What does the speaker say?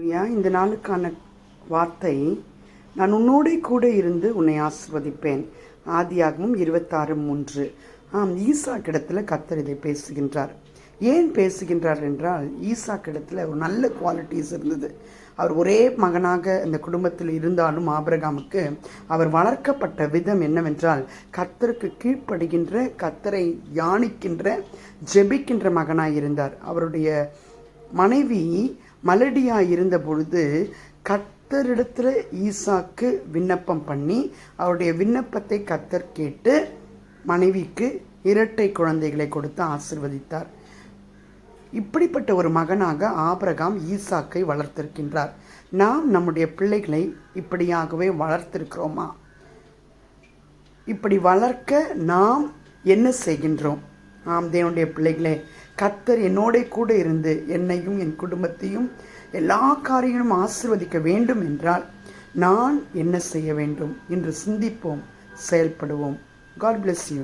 ஐயா இந்த நாளுக்கான வார்த்தை நான் உன்னோடே கூட இருந்து உன்னை ஆசிர்வதிப்பேன். ஆதியாகமும் இருபத்தாறு மூன்று. ஆம் ஈசா கிடத்தில் கத்தர் இதை பேசுகின்றார். ஏன் பேசுகின்றார் என்றால் ஈசா கிடத்தில் ஒரு நல்ல குவாலிட்டிஸ் இருந்தது. அவர் ஒரே மகனாக அந்த குடும்பத்தில் இருந்தாலும் ஆபிரகாமுக்கு அவர் வளர்க்கப்பட்ட விதம் என்னவென்றால் கத்தருக்கு கீழ்ப்படுகின்ற கத்தரை யானிக்கின்ற ஜெபிக்கின்ற மகனாக இருந்தார். அவருடைய மனைவி மலடியா இருந்த பொழுது கத்தரிடத்தில் ஈசாக்கு விண்ணப்பம் பண்ணி அவருடைய விண்ணப்பத்தை கத்தர் கேட்டு மனைவிக்கு இரட்டை குழந்தைகளை கொடுத்து ஆசிர்வதித்தார். இப்படிப்பட்ட ஒரு மகனாக ஆபிரகாம் ஈசாக்கை வளர்த்திருக்கின்றார். நாம் நம்முடைய பிள்ளைகளை இப்படியாகவே வளர்த்திருக்கிறோமா? இப்படி வளர்க்க நாம் என்ன செய்கின்றோம்? ஆம் தேவனுடைய பிள்ளைகளே கர்த்தர் என்னோட கூட இருந்து என்னையும் என் குடும்பத்தையும் எல்லா காரியங்களும் ஆசிர்வதிக்க வேண்டும் என்றால் நான் என்ன செய்ய வேண்டும் என்று சிந்திப்போம் செயல்படுவோம். God bless you